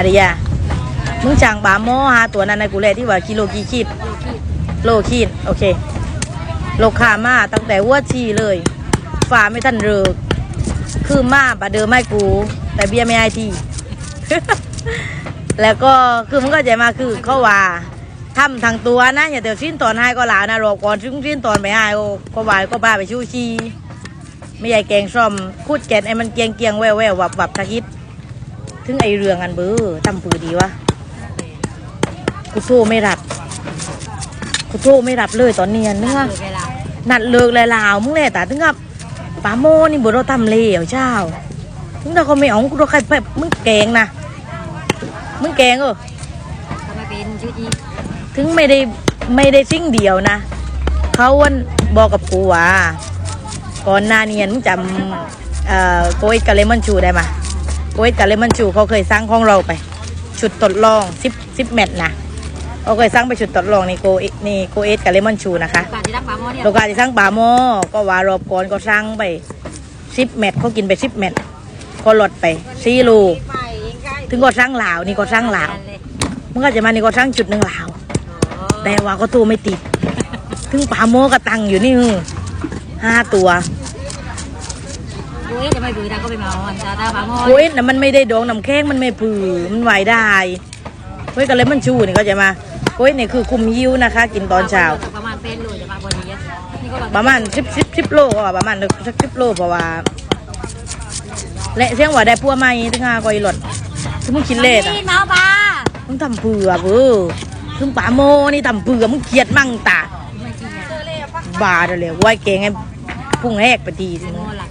อะไรยะมึงจังบาโมฮะตัวนั้นในกูเลยที่ว่ากิโลกี่ขีดโลขีดโอเคโลคามาตั้งแต่วัวชีเลยฝ่าไม่ทันเริกคือมาบาเดิมไม่กู แต่เบี้ยไม่ให้ทีแล้วก็คือมันก็ใจมาคือเขาว่าทำทางตัวนะอย่าเดี๋ยวชิ้นตอนให้ก็หลานะรอก่อนชิ้นชิ้นตอนไปให้ก็ก็วายก็บ้าไปชูชีไม่ใหญ่แกงซ่อมคูดแกนไอ้มันเกียงเกียงแววแวววับวับทักฮิต ถึงไอเรื่องอันเบอร์ตั้มปือดีวะกูโทรไม่รับกูโทรไม่รับเลยตอนเนียนเนื้อเวลานัดเลิกเลยลาวมึงเลยแต่ถึงกับปาโมนี่บุเราทำเลวเจ้า ถึงถ้าเขาไม่เอากูเราใครแบบมึงแกงนะมึงแกงเออทำไมเป็นชื่อจีถึงไม่ได้ไม่ได้สิ่งเดียวนะ เขาวันบอกกับกูว่าก่อนหน้านี้มึงจำเอ่อโกอิตกับเลมอนชูได้ไหม โกอิตกับเลมอนชูเขาเคยสร้างของเราไป ชุดทดลองสิบสิบเม็ดนะเขาเคยสร้างไปชุดทดลองในโกอินี่โกอิตกับเลมอนชูนะคะการที่รักปลาหม้อเนี่ยโลกาที่สร้างป่าโมอก็ว่ารอบก่อนก็สร้างไปสิบเม็ดเขากินไปสิบเม็ดก็ลดไปสี่โลถึงก็สร้างหลาวนี่ก็สร้างหลาวมันก็จะมานี่ก็สร้างจุดหนึ่งหลาวแต่ว่าก็ตัวไม่ติด ถึงป่าโมก็ตังอยู่นี่ฮึห้าตัว โอ้ยจะไม่บือตาก็ไปเมาอันตาตาปลาหม้อโอ้ยน่ะมันไม่ได้ดองน้ำแข้งมันไม่ผือมันไหวได้เฮ้ยก็เลยมันชูนี่ก็จะมาโอ้ยนี่คือคุมยิ้วนะคะ กินตอนเช้าประมาณเป็นโลจะมาพอดีอะนี่ก็ประมาณสิบสิบสิบโลก็ว่าประมาณสักสิบโลเพราะว่าและเสียงว่าได้พัวใหม่ถึงห้าก็อีหลดถึงมึงคิดเลสอะนี่เมาปลามึงทำเผื่อเบ้อถึงป่าโมนี่ทำเผื่อมึงเกลียดมั่งตาไม่จริงอะบาเดี๋ยวเลยไว้เก่งไอ้พุ่งแหกไปทีสิโมมึงหลัง